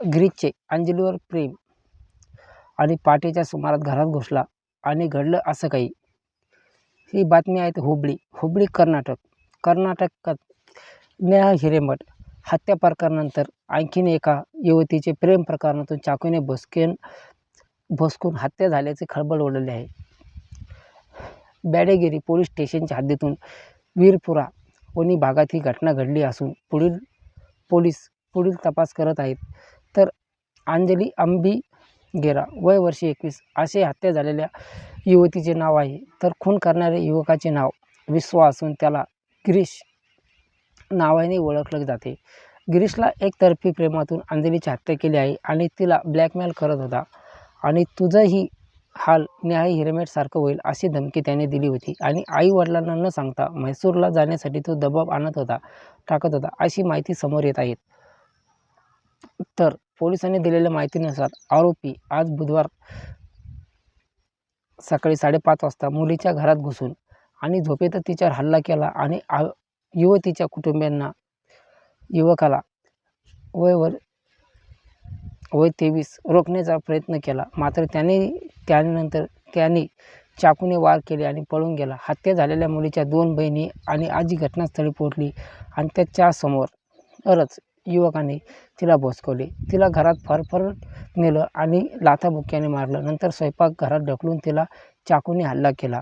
ग्रीकचे अंजलीवर प्रेम आणि पहाटेच्या सुमारास घरात घुसला आणि घडलं असं काही. ही बातमी आहे हुबळी हुबळी कर्नाटक. कर्नाटकात नेहा हिरेमठ हत्या प्रकारानंतर आणखीन एका युवतीचे प्रेम प्रकरणातून चाकूने भोसकेन भोसकून हत्या झाल्याचे खळबळ ओढले आहे. बॅडेगिरी पोलीस स्टेशनच्या हद्दीतून वीरपुरा वणी भागात ही घटना घडली असून पुढील पोलीस पुढील तपास करत आहेत. अंजली अंबी गेरा वय वर्षी एकवीस. असे हत्या झालेल्या युवतीचे नाव आहे. तर खून करणाऱ्या युवकाचे नाव विश्वा असून त्याला गिरीश नावाने ओळखले जाते. गिरीशला एकतर्फी प्रेमातून अंजलीची हत्या केली आहे आणि तिला ब्लॅकमेल करत होता. आणि तुझंही हाल न्याय हिरेमेटसारखं होईल अशी धमकी त्याने दिली होती. आणि आई वडिलांना न सांगता म्हैसूरला जाण्यासाठी तो दबाव आणत होता टाकत होता अशी माहिती समोर येत आहेत तर पोलिसांनी दिलेल्या माहितीनुसार आरोपी आज बुधवार सकाळी साडेपाच वाजता मुलीच्या घरात घुसून आणि झोपेतच तिच्यावर हल्ला केला आणि आ युवतीच्या कुटुंबियांना युवकाला वयवर वय तेवीस रोखण्याचा प्रयत्न केला. मात्र त्याने त्यानंतर त्याने चाकूने वार केले आणि पळून गेला. हत्या झालेल्या मुलीच्या दोन बहिणी आणि आजी घटनास्थळी पोहोचली आणि त्याच्यासमोरच युवकाने तिला बसकवले तिला घरात फरफर नेलं आणि लाथाबुक्क्याने मारलं. नंतर स्वयंपाकघरात ढकलून तिला चाकूने हल्ला केला.